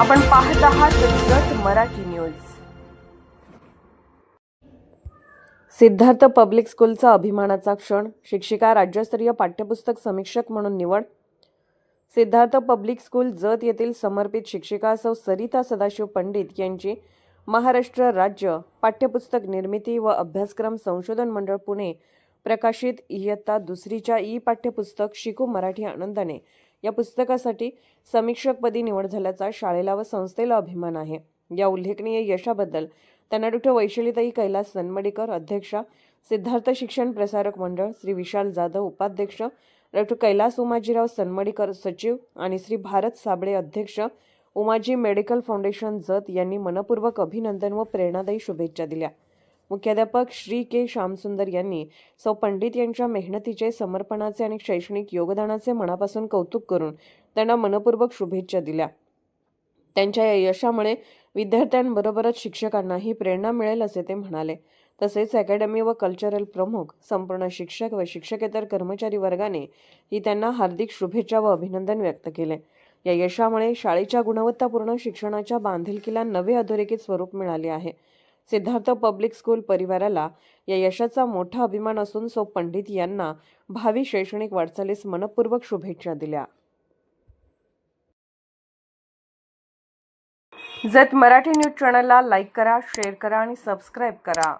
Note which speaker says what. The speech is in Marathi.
Speaker 1: आपण पाहत आहात जत मराठी न्यूज. सिद्धार्थ पब्लिक स्कूलचा अभिमानाचा क्षण शिक्षिका राज्यस्तरीय पाठ्यपुस्तक समीक्षक म्हणून निवड. सिद्धार्थ पब्लिक स्कूल जत येथील समर्पित शिक्षिका सौ सरिता सदाशिव पंडित यांची महाराष्ट्र राज्य पाठ्यपुस्तक निर्मिती व अभ्यासक्रम संशोधन मंडळ पुणे प्रकाशित इयत्ता दुसरीच्या ई पाठ्यपुस्तक शिकू मराठी आनंदाने या पुस्तकासाठी समीक्षकपदी निवड झाल्याचा शाळेला व संस्थेला अभिमान आहे. या उल्लेखनीय यशाबद्दल त्यांना डॉक्टर वैशालीताई कैलास सनमडीकर अध्यक्षा सिद्धार्थ शिक्षण प्रसारक मंडळ श्री विशाल जाधव उपाध्यक्ष डॉक्टर कैलास उमाजीराव सनमडीकर सचिव आणि श्री भारत साबळे अध्यक्ष उमाजी मेडिकल फाउंडेशन जत यांनी मनपूर्वक अभिनंदन व प्रेरणादायी शुभेच्छा दिल्या. मुख्याध्यापक श्री के श्यामसुंदर यांनी सौ पंडित यांच्या मेहनतीचे समर्पणाचे आणि शैक्षणिक योगदानाचे मनापासून कौतुक करून त्यांना मनपूर्वक शुभेच्छा दिल्या. त्यांच्या या यशामुळे विद्यार्थ्यांबरोबरच शिक्षकांनाही प्रेरणा मिळेल असे ते म्हणाले. तसेच अकॅडमी व कल्चरल प्रमुख संपूर्ण शिक्षक व शिक्षकेतर कर्मचारी वर्गाने ही त्यांना हार्दिक शुभेच्छा व अभिनंदन व्यक्त केले. या यशामुळे शाळेच्या गुणवत्तापूर्ण शिक्षणाच्या बांधिलकीला नवे अधोरेखित स्वरूप मिळाले आहे. सिद्धार्थ पब्लिक स्कूल परिवाराला या यशाचा मोठा अभिमान असून सो पंडित यांना भावी शैक्षणिक वाटचालीस मनपूर्वक शुभेच्छा दिल्या. जत मराठी न्यूज चॅनलला लाईक करा शेअर करा आणि सबस्क्राईब करा.